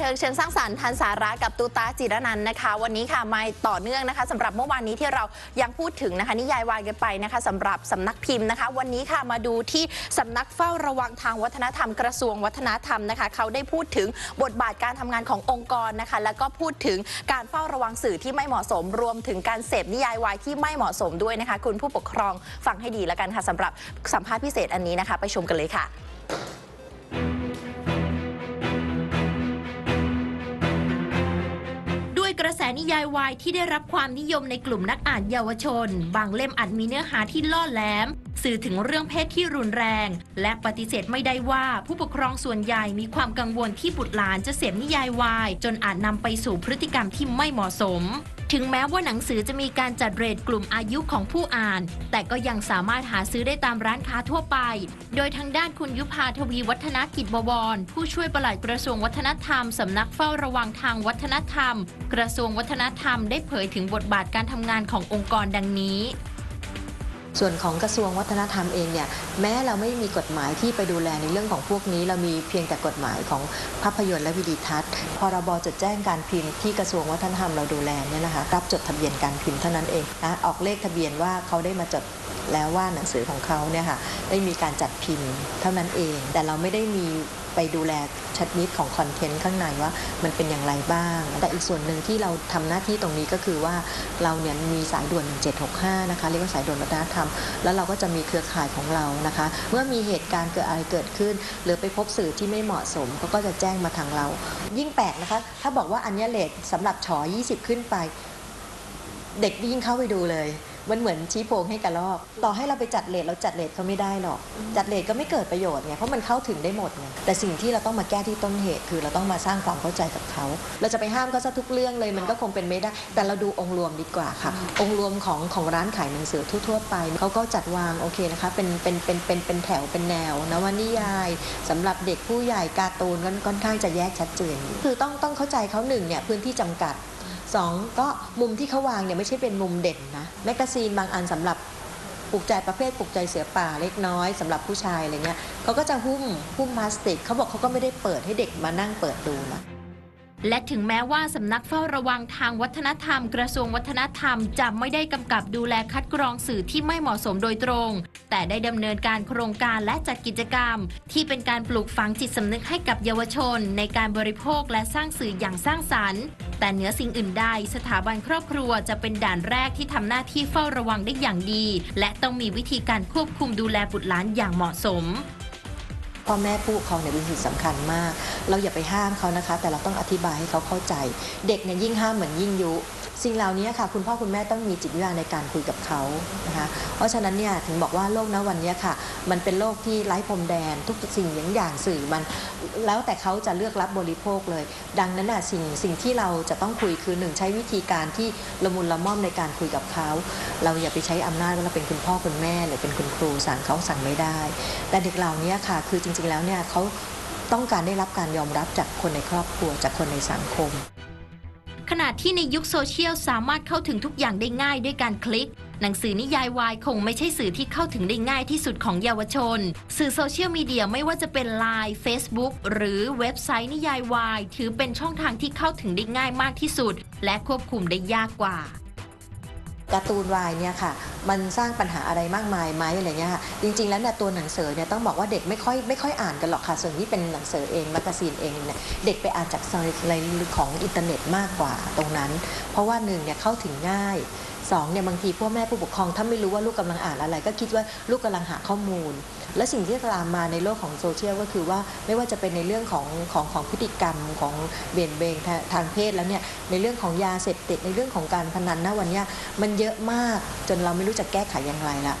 เทิงเชิงสร้างสรรค์ทันสาระกับตูตาจิรนันนะคะ วันนี้ค่ะมาต่อเนื่องนะคะสำหรับเมื่อวานนี้ที่เรายังพูดถึงนะคะนิยายวายกันไปนะคะสำหรับสำนักพิมพ์นะคะ วันนี้ค่ะมาดูที่สำนักเฝ้าระวังทางวัฒนธรรมกระทรวงวัฒนธรรมนะคะ เขาได้พูดถึงบทบาทการทำงานขององค์กรนะคะ แล้วก็พูดถึงการเฝ้าระวังสื่อที่ไม่เหมาะสมรวมถึงการเสพนิยายวายที่ไม่เหมาะสมด้วยนะคะ คุณผู้ปกครองฟังให้ดีแล้วกันค่ะสำหรับสัมภาษณ์พิเศษอันนี้นะคะ ไปชมกันเลยค่ะ นิยายวายที่ได้รับความนิยมในกลุ่มนักอ่านเยาวชน บางเล่มอาจมีเนื้อหาที่ล่อแหลม สื่อถึงเรื่องเพศที่รุนแรง และปฏิเสธไม่ได้ว่าผู้ปกครองส่วนใหญ่มีความกังวลที่บุตรหลานจะเสพนิยายวาย จนอาจนำไปสู่พฤติกรรมที่ไม่เหมาะสม ถึงแม้ว่าหนังสือจะมีการจัดเรทกลุ่มอายุของผู้อ่าน แต่ก็ยังสามารถหาซื้อได้ตามร้านค้าทั่วไป โดยทางด้านคุณยุพาทวีวัฒนกิจบวร ผู้ช่วยปลัดกระทรวงวัฒนธรรม สำนักเฝ้าระวังทางวัฒนธรรม กระทรวงวัฒนธรรมได้เผยถึงบทบาทการทำงานขององค์กรดังนี้ ส่วนของกระทรวงวัฒนธรรมเองเนี่ยแม้เราไม่มีกฎหมายที่ไปดูแลในเรื่องของพวกนี้ เรามีเพียงแต่กฎหมายของภาพยนตร์และวิดีทัศน์พรบจดแจ้งการพิมพ์ที่กระทรวงวัฒนธรรมเราดูแลเนี่ยนะคะรับจดทะเบียนการพิมพ์เท่านั้นเองนะออกเลขทะเบียนว่าเขาได้มาจดแล้วว่าหนังสือของเขาเนี่ยค่ะได้มีการจัดพิมพ์เท่านั้นเอง แต่เราไม่ได้มี ไปดูแลชัดนิดของคอนเทนต์ข้างในว่ามันเป็นอย่างไรบ้าง แต่อีกส่วนหนึ่งที่เราทำหน้าที่ตรงนี้ก็คือว่าเราเนี่ยมีสายด่วน 1765 นะคะเรียกว่าสายด่วนวัฒนธรรม แล้วเราก็จะมีเครือข่ายของเรานะคะ เมื่อมีเหตุการณ์เกิดอะไรเกิดขึ้น หรือไปพบสื่อที่ไม่เหมาะสมเขาก็จะแจ้งมาทางเรา ยิ่งแปลกนะคะ ถ้าบอกว่าอันนี้เลทสำหรับฉอ20 ขึ้นไป เด็กยิ่งเข้าไปดูเลย มันเหมือนชี้โพงให้กระลอก ต่อให้เราไปจัดเลทเราจัดเลทเขาไม่ได้หรอก จัดเลทก็ไม่เกิดประโยชน์ไงเพราะมันเข้าถึงได้หมดไงแต่สิ่งที่เราต้องมาแก้ที่ต้นเหตุ คือเราต้องมาสร้างความเข้าใจกับเขา เราจะไปห้ามเขาซะทุกเรื่องเลยมันก็คงเป็นไม่ได้ แต่เราดูองค์รวมดีกว่าค่ะ องค์รวมของของร้านขายหนังสือทั่วๆไปเขาก็จัดวางโอเคนะคะ เป็นเป็นเป็นเป็นเป็นแถวเป็นแนวนวนิยายสำหรับเด็กผู้ใหญ่การ์ตูนก็ค่อนข้างจะแยกชัดเจน คือต้องต้องเข้าใจเขาหนึ่งเนี่ยพื้นที่จำกัด สองก็มุมที่เขาวางเนี่ยไม่ใช่เป็นมุมเด่นนะแมกกาซีนบางอันสำหรับปลูกใจประเภทปลูกใจเสือป่าเล็กน้อยสำหรับผู้ชายอะไรเงี้ยเขาก็จะหุ้มหุ้มพลาสติกเขาบอกเขาก็ไม่ได้เปิดให้เด็กมานั่งเปิดดูนะ และถึงแม้ว่าสำนักเฝ้าระวังทางวัฒนธรรม กระทรวงวัฒนธรรมจะไม่ได้กำกับดูแลคัดกรองสื่อที่ไม่เหมาะสมโดยตรง แต่ได้ดำเนินการโครงการและจัดกิจกรรม ที่เป็นการปลูกฝังจิตสำนึกให้กับเยาวชน ในการบริโภคและสร้างสื่ออย่างสร้างสรรค์ แต่เหนือสิ่งอื่นใดสถาบันครอบครัวจะเป็นด่านแรกที่ทำหน้าที่เฝ้าระวังได้อย่างดี และต้องมีวิธีการควบคุมดูแลบุตรหลานอย่างเหมาะสม พ่อแม่ผู้ปกครองเนี่ยเป็นสิ่งสำคัญมาก เราอย่าไปห้ามเขานะคะ แต่เราต้องอธิบายให้เขาเข้าใจ เด็กเนี่ยยิ่งห้ามเหมือนยิ่งยุ สิ่งเหล่านี้ค่ะ คุณพ่อคุณแม่ต้องมีจิตวิทยาในการคุยกับเขานะคะ เพราะฉะนั้นเนี่ยถึงบอกว่าโลกนะวันนี้ค่ะมันเป็นโลกที่ไร้พรมแดน ทุกสิ่งอย่างอย่างสื่อมัน แล้วแต่เขาจะเลือกรับบริโภคเลย ดังนั้นนะสิ่งสิ่งที่เราจะต้องคุยคือหนึ่งใช้วิธีการที่ละมุนละม่อมในการคุยกับเขาเราอย่าไปใช้อำนาจว่าเราเป็นคุณพ่อคุณแม่หรือเป็นคุณครูสั่งเขาสั่งไม่ได้ แต่เด็กเหล่านี้ค่ะ คือจริง ๆแล้วเนี่ยเขาต้องการได้รับการยอมรับจากคนในครอบครัวจากคนในสังคม ขณะที่ในยุคโซเชียลสามารถเข้าถึงทุกอย่างได้ง่ายด้วยการคลิก หนังสือนิยายวายคงไม่ใช่สื่อที่เข้าถึงได้ง่ายที่สุดของเยาวชน สื่อโซเชียลมีเดียไม่ว่าจะเป็น Line Facebook หรือเว็บไซต์นิยายวายถือเป็นช่องทางที่เข้าถึงได้ง่ายมากที่สุด และควบคุมได้ยากกว่าการ์ตูนวายเนี่ยค่ะมันสร้างปัญหาอะไรมากมายไหมอะไรเงี้ยค่ะจริง ๆ แล้วเนี่ยตัวหนังสือเนี่ยต้องบอกว่าเด็กไม่ค่อยไม่ค่อยอ่านกันหรอกค่ะส่วนที่เป็นหนังสือเองแมกกาซีนเองเนี่ยเด็กไปอ่านจากอะไรของอินเทอร์เน็ตมากกว่าตรงนั้น เพราะว่าหนึ่งเนี่ยเข้าถึงง่าย สองเนี่ยบางทีพ่อแม่ผู้ปกครองถ้าไม่รู้ว่าลูกกำลังอ่านอะไร ก็คิดว่าลูกกำลังหาข้อมูล และสิ่งที่ตามมาในโลกของโซเชียลก็คือว่าไม่ว่าจะเป็นในเรื่องของของของพฤติกรรมของเบี่ยนเบนทางทางเพศแล้วเนี่ยในเรื่องของยาเสพติดในเรื่องของการพนันนะวันเนี้ยมันเยอะมากจนเราไม่รู้จะแก้ไขอย่างไรละ